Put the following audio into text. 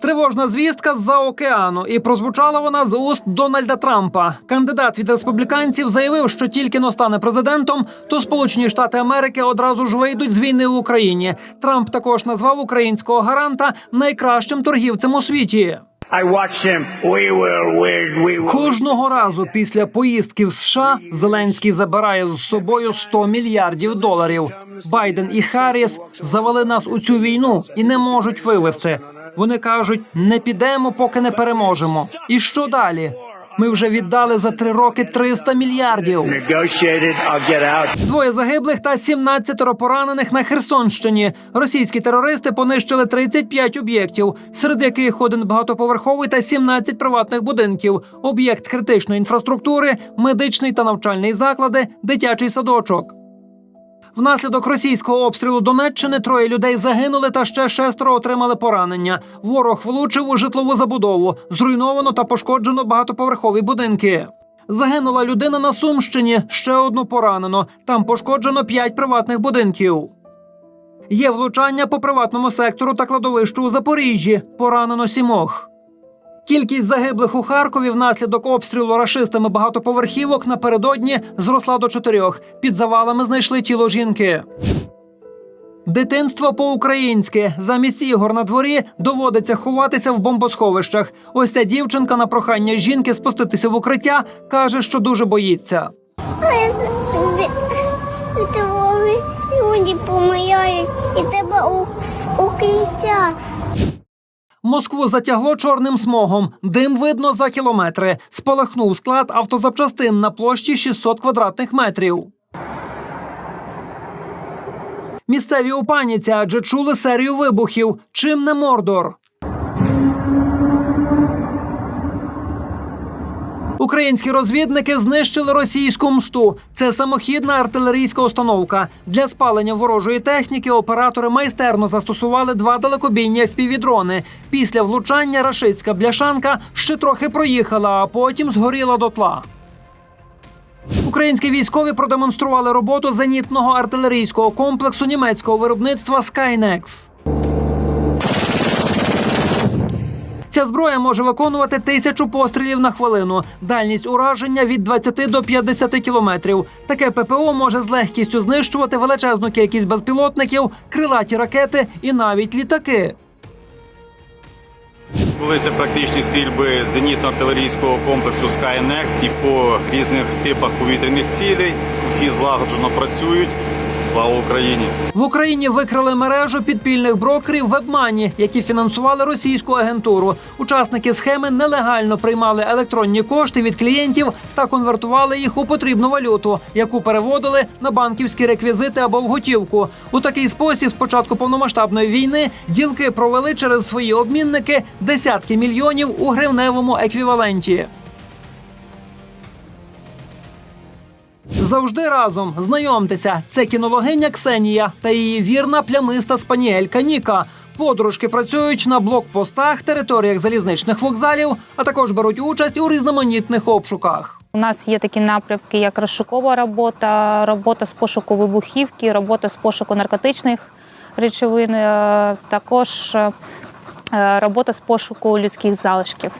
Тривожна звістка з-за океану, і прозвучала вона з уст Дональда Трампа. Кандидат від республіканців заявив, що тільки но стане президентом, то Сполучені Штати Америки одразу ж вийдуть з війни в Україні. Трамп також назвав українського гаранта найкращим торгівцем у світі. Кожного разу після поїздки в США Зеленський забирає з собою 100 мільярдів доларів. Байден і Харріс завели нас у цю війну і не можуть вивести. Вони кажуть: не підемо, поки не переможемо. І що далі? Ми вже віддали за три роки 300 мільярдів. Двоє загиблих та 17 поранених на Херсонщині. Російські терористи понищили 35 об'єктів, серед яких один багатоповерховий та 17 приватних будинків, об'єкт критичної інфраструктури, медичний та навчальний заклади, дитячий садочок. Внаслідок російського обстрілу Донеччини троє людей загинули та ще шестеро отримали поранення. Ворог влучив у житлову забудову. Зруйновано та пошкоджено багатоповерхові будинки. Загинула людина на Сумщині, ще одну поранено. Там пошкоджено п'ять приватних будинків. Є влучання по приватному сектору та кладовищу у Запоріжжі. Поранено сімох. Кількість загиблих у Харкові внаслідок обстрілу рашистами багатоповерхівок напередодні зросла до чотирьох. Під завалами знайшли тіло жінки. Дитинство по-українськи замість ігор на дворі доводиться ховатися в бомбосховищах. Ось ця дівчинка на прохання жінки спуститися в укриття каже, що дуже боїться. Люди помиляють і тебе укриття. Москву затягло чорним смогом. Дим видно за кілометри. Спалахнув склад автозапчастин на площі 600 квадратних метрів. Місцеві у паніці, адже чули серію вибухів. Чим не Мордор? Українські розвідники знищили російську мсту. Це самохідна артилерійська установка. Для спалення ворожої техніки оператори майстерно застосували два далекобійні FPV-дрони. Після влучання рашистська бляшанка ще трохи проїхала, а потім згоріла дотла. Українські військові продемонстрували роботу зенітного артилерійського комплексу німецького виробництва Skynex. Ця зброя може виконувати тисячу пострілів на хвилину. Дальність ураження від 20 до 50 кілометрів. Таке ППО може з легкістю знищувати величезну кількість безпілотників, крилаті ракети і навіть літаки. Відбулися практичні стрільби зенітно-артилерійського комплексу Skynex і по різних типах повітряних цілей. Всі злагоджено працюють. Слава Україні! В Україні викрили мережу підпільних брокерів WebMoney, які фінансували російську агентуру. Учасники схеми нелегально приймали електронні кошти від клієнтів та конвертували їх у потрібну валюту, яку переводили на банківські реквізити або в готівку. У такий спосіб, з початку повномасштабної війни, ділки провели через свої обмінники десятки мільйонів у гривневому еквіваленті. Завжди разом знайомтеся. Це кінологиня Ксенія та її вірна плямиста спаніелька Ніка. Подружки працюють на блокпостах, територіях залізничних вокзалів, а також беруть участь у різноманітних обшуках. У нас є такі напрямки, як розшукова робота, робота з пошуку вибухівки, робота з пошуку наркотичних речовин, е, також е, робота з пошуку людських залишків.